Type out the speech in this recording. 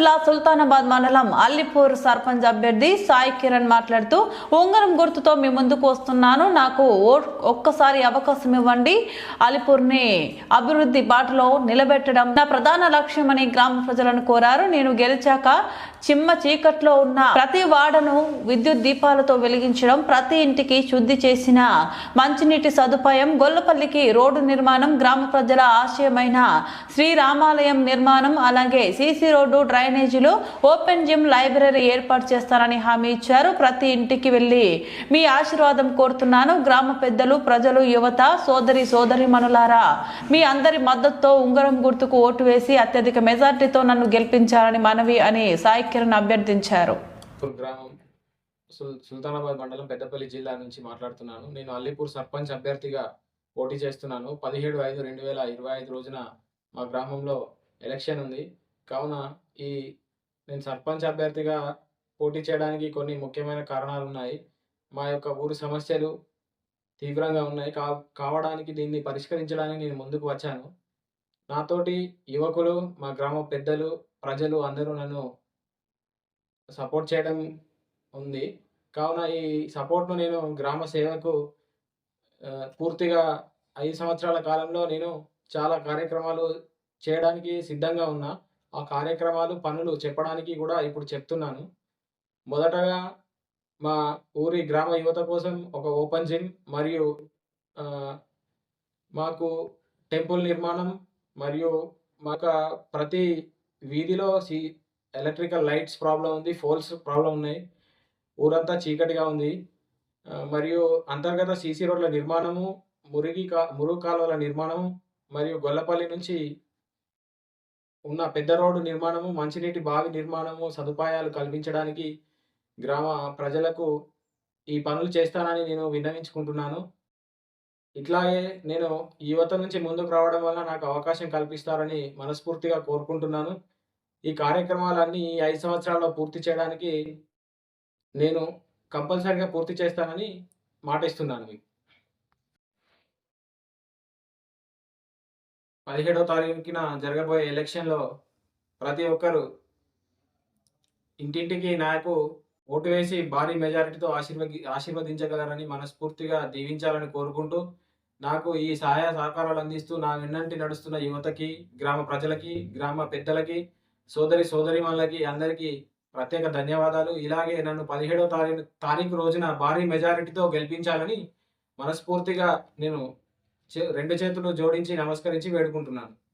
జిల్లా సుల్తానాబాద్ మండలం అల్లిపూర్ సర్పంచ్ అభ్యర్థి సాయి కిరణ్ మాట్లాడుతూ ఉంగరం గుర్తుతో మీ ముందుకు వస్తున్నాను. నాకు ఒక్కసారి అవకాశం ఇవ్వండి. అలిపూర్ని అభివృద్ధి బాటలో నిలబెట్టడం నా ప్రధాన లక్ష్యమని గ్రామ ప్రజలను కోరారు. నేను గెలిచాక చిమ్మ చీకట్లో ఉన్న ప్రతి వాడను విద్యుత్ దీపాలతో వెలిగించడం ప్రతి ఇంటికి శుద్ధి చేసిన మంచినీటి సదుపాయం గొల్లపల్లికి రోడ్డు నిర్మాణం గ్రామ ప్రజల ఆశయమైన శ్రీరామాలయం నిర్మాణం అలాగే సీసీ రోడ్డు డ్రైనేజీలు ఓపెన్ జిమ్ లైబ్రరీ ఏర్పాటు చేస్తానని హామీ ఇచ్చారు. ప్రతి ఇంటికి వెళ్ళి మీ ఆశీర్వాదం కోరుతున్నాను. గ్రామ పెద్దలు ప్రజలు యువత సోదరి సోదరి మనులారా మీ అందరి మద్దతుతో ఉంగరం గుర్తుకు ఓటు వేసి అత్యధిక మెజార్టీతో నన్ను గెలిపించాలని మనవి అని సాయి కిరణ్ అభ్యర్థించారు. గ్రామం సుల్ సుల్తానాబాద్ మండలం పెద్దపల్లి జిల్లా నుంచి మాట్లాడుతున్నాను. నేను అల్లీపూర్ సర్పంచ్ అభ్యర్థిగా పోటీ చేస్తున్నాను. పదిహేడు ఐదు రెండు వేల ఇరవై ఐదు రోజున మా గ్రామంలో ఎలక్షన్ ఉంది. కావున ఈ నేను సర్పంచ్ అభ్యర్థిగా పోటీ చేయడానికి కొన్ని ముఖ్యమైన కారణాలు ఉన్నాయి. మా యొక్క ఊరి సమస్యలు తీవ్రంగా ఉన్నాయి. కా కావడానికి దీన్ని పరిష్కరించడానికి నేను ముందుకు వచ్చాను. నాతోటి యువకులు మా గ్రామ పెద్దలు ప్రజలు అందరూ నన్ను సపోర్ట్ చేయడం ఉంది. కావున ఈ సపోర్ట్ను నేను గ్రామ సేవకు పూర్తిగా ఐదు సంవత్సరాల కాలంలో నేను చాలా కార్యక్రమాలు చేయడానికి సిద్ధంగా ఉన్నా. ఆ కార్యక్రమాలు పనులు చెప్పడానికి కూడా ఇప్పుడు చెప్తున్నాను. మొదటగా మా ఊరి గ్రామ యువత కోసం ఒక ఓపెన్ జిమ్ మరియు మాకు టెంపుల్ నిర్మాణం మరియు మాకు ప్రతి వీధిలో సి ఎలక్ట్రికల్ లైట్స్ ప్రాబ్లం ఉంది ఫోల్స్ ప్రాబ్లం ఉన్నాయి. ఊరంతా చీకటిగా ఉంది. మరియు అంతర్గత సీసీ రోడ్ల నిర్మాణము మురిగి కా మురుగు కాలువల నిర్మాణము మరియు గొల్లపల్లి నుంచి ఉన్న పెద్ద రోడ్డు నిర్మాణము మంచినీటి బావి నిర్మాణము సదుపాయాలు కల్పించడానికి గ్రామ ప్రజలకు ఈ పనులు చేస్తానని నేను విన్నవించుకుంటున్నాను. ఇట్లాగే నేను యువత నుంచి ముందుకు రావడం వల్ల నాకు అవకాశం కల్పిస్తారని మనస్ఫూర్తిగా కోరుకుంటున్నాను. ఈ కార్యక్రమాలన్నీ ఈ ఐదు సంవత్సరాల్లో పూర్తి చేయడానికి నేను కంపల్సరిగా పూర్తి చేస్తానని మాటిస్తున్నాను మీకు. పదిహేడవ తారీఖున జరగబోయే ఎలక్షన్లో ప్రతి ఒక్కరు ఇంటింటికి నాకు ఓటు వేసి భారీ మెజారిటీతో ఆశీర్వది ఆశీర్వదించగలరని మనస్ఫూర్తిగా దీవించాలని కోరుకుంటూ నాకు ఈ సహాయ సహకారాలు అందిస్తూ నా వెన్నంటి నడుస్తున్న యువతకి గ్రామ ప్రజలకి గ్రామ పెద్దలకి సోదరి సోదరి వాళ్ళకి అందరికీ ప్రత్యేక ధన్యవాదాలు. ఇలాగే నన్ను పదిహేడవ తారీఖు తారీఖు రోజున భారీ మెజారిటీతో గెలిపించాలని మనస్ఫూర్తిగా నేను చే- రెండు చేతులు జోడించి నమస్కరించి వేడుకుంటున్నాను.